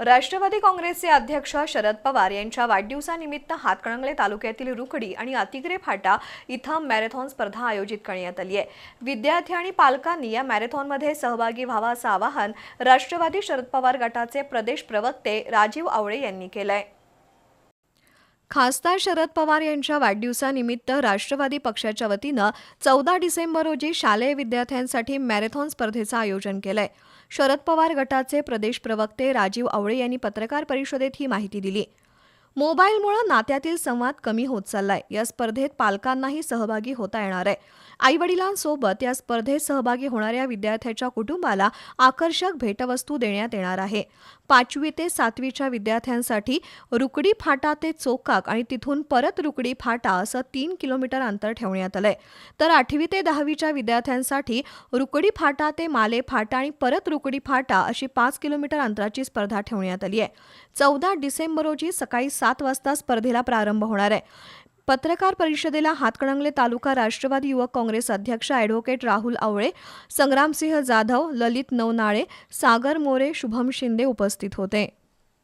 राष्ट्रवादी काँग्रेसचे अध्यक्ष शरद पवार यांच्या वाढदिवसानिमित्त हातकणंगले तालुक्यातील रुकडी आणि अतिग्रे फाटा इथं मॅरेथॉन स्पर्धा आयोजित करण्यात आली आहे. विद्यार्थी आणि पालकांनी या मॅरेथॉनमध्ये सहभागी व्हावा असं आवाहन राष्ट्रवादी शरद पवार गटाचे प्रदेश प्रवक्ते राजीव आवळे यांनी केलं आहे खासदार शरद पवार यांच्या वाढदिवसानिमित्त राष्ट्रवादी पक्षाच्या वतीनं चौदा डिसेंबर रोजी शालेय विद्यार्थ्यांसाठी मॅरेथॉन स्पर्धेचं आयोजन केलंय. शरद पवार गटाचे प्रदेश प्रवक्ते राजीव आवळे यांनी पत्रकार परिषदेत ही माहिती दिली. मोबाईलमुळे नात्यातील संवाद कमी होत चाललाय. या स्पर्धेत पालकांनाही सहभागी होता येणार आहे. आईवडिलांसोबत या स्पर्धेत सहभागी होणाऱ्या विद्यार्थ्याच्या कुटुंबाला आकर्षक भेटवस्तू देण्यात येणार आहे. पाचवी ते सातवीच्या विद्यार्थ्यांसाठी रुकडी फाटा ते चोकाक आणि तिथून परत रुकडी फाटा असं तीन किलोमीटर अंतर ठेवण्यात आलंय. तर आठवी ते दहावीच्या विद्यार्थ्यांसाठी रुकडी फाटा ते माले फाटा आणि परत रुकडी फाटा अशी पाच किलोमीटर अंतराची स्पर्धा ठेवण्यात आली आहे. चौदा डिसेंबर रोजी सकाळी सात वाजता स्पर्धेला प्रारंभ होणार आहे. पत्रकार परिषदेला हातकणंगले तालुका राष्ट्रवादी युवक काँग्रेस अध्यक्ष ॲडव्होकेट राहुल आवळे संग्रामसिंह जाधव ललित नवनाळे सागर मोरे शुभम शिंदे उपस्थित होते.